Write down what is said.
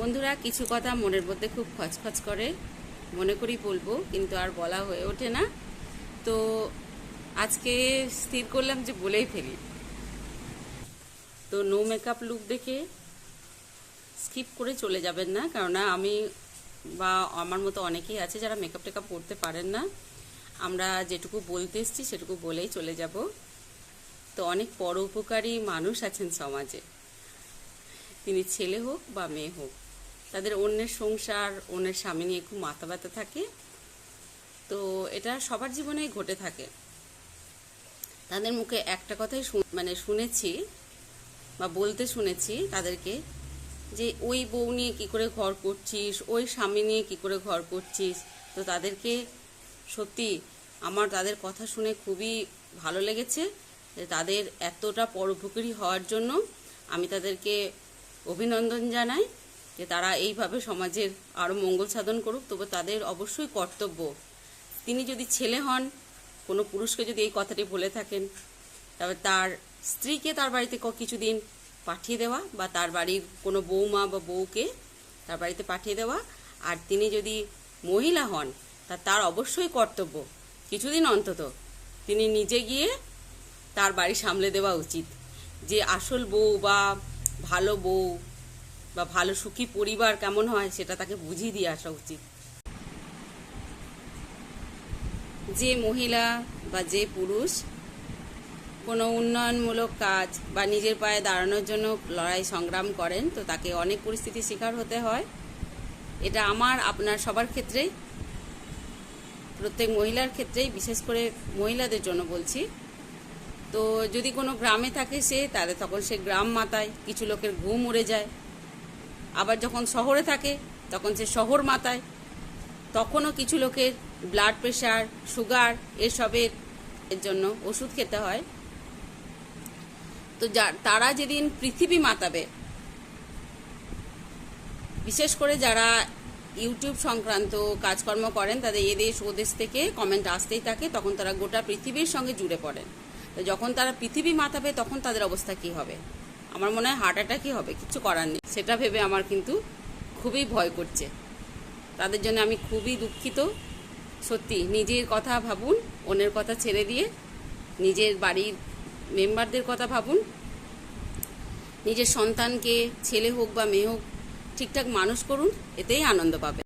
বন্ধুরা, কিছু কথা মনের মধ্যে খুব খচখচ করে, মনে করি বলব, কিন্তু আর বলা হয়ে ওঠে না। তো আজকে স্থির করলাম যে বলেই ফেলি। তো নো মেকআপ লুক দেখে স্কিপ করে চলে যাবেন না, কেননা আমি বা আমার মতো অনেকেই আছে যারা মেকআপ টেকআপ করতে পারেন না। আমরা যেটুকু বলতে এসছি সেটুকু বলেই চলে যাব। তো অনেক পরোপকারী মানুষ আছেন সমাজে। তিনি ছেলে হোক বা মেয়ে হোক। তাদের অন্যের সংসার, অন্যের স্বামী নিয়ে খুব মাথা ব্যথা থাকে। তো এটা সবার জীবনেই ঘটে থাকে। তাদের মুখে একটা কথাই মানে শুনেছি বা বলতে শুনেছি তাদেরকে যে, ওই বউ নিয়ে কি করে ঘর করছিস? ওই স্বামী নিয়ে কি করে ঘর করছিস? তো তাদেরকে সত্যি আমার তাদের কথা শুনে খুবই ভালো লেগেছে তাদের এতটা পরোপকারী হওয়ার জন্য আমি তাদেরকে অভিনন্দন জানাই। যে তারা এইভাবে সমাজের আরও মঙ্গল সাধন করুক, তবে তাদের অবশ্যই কর্তব্য। তিনি যদি ছেলে হন, কোনো পুরুষকে যদি এই কথাটি বলে থাকেন, তবে তার স্ত্রীকে তার বাড়িতে কিছুদিন পাঠিয়ে দেওয়া বা তার বাড়ির কোনো বৌমা বা বউকে তার বাড়িতে পাঠিয়ে দেওয়া। আর তিনি যদি মহিলা হন, তা তার অবশ্যই কর্তব্য। কিছুদিন অন্তত তিনি নিজে গিয়ে তার বাড়ি সামলে দেওয়া উচিত। যে আসল বউ বা ভালো বউ বা ভালো সুখী পরিবার কেমন হয় সেটা তাকে বুঝিয়ে দিয়ে আসা উচিত। যে মহিলা বা যে পুরুষ কোনো উন্নয়নমূলক কাজ বা নিজের পায়ে দাঁড়ানোর জন্য লড়াই সংগ্রাম করেন, তো তাকে অনেক পরিস্থিতির শিকার হতে হয়। এটা আমার, আপনার সবার ক্ষেত্রেই। প্রত্যেক মহিলার ক্ষেত্রেই, বিশেষ করে মহিলাদের জন্য বলছি। তো যদি কোনো গ্রামে থাকে সে তাহলে তখন সে গ্রাম মাতায়, কিছু লোকের ঘুম উড়ে যায়। আবার যখন শহরে থাকে, তখন সে শহর মাতায়। তখনও কিছু লোকের ব্লাড প্রেশার সুগার এসবের জন্য ওষুধ খেতে হয়। তো তারা যেদিন পৃথিবী মাতাবে, বিশেষ করে যারা ইউটিউব সংক্রান্ত কাজকর্ম করেন, তাদের এদেশ ওদেশ থেকে কমেন্ট আসতেই থাকে, তখন তারা গোটা পৃথিবীর সঙ্গে জুড়ে পড়েন। তো যখন তারা পৃথিবী মাতাবে, তখন তাদের অবস্থা কি হবে? আমার মনে হয় হার্ট অ্যাটাকই হবে, কিছু করার নেই। সেটা ভেবে আমার কিন্তু খুবই ভয় করছে। তাদের জন্য আমি খুবই দুঃখিত। সত্যি, নিজের কথা ভাবুন, অন্যের কথা ছেড়ে দিয়ে নিজের বাড়ির মেম্বারদের কথা ভাবুন। নিজের সন্তানকে, ছেলে হোক বা মেয়ে হোক, ঠিকঠাক মানুষ করুন, এতেই আনন্দ পাবে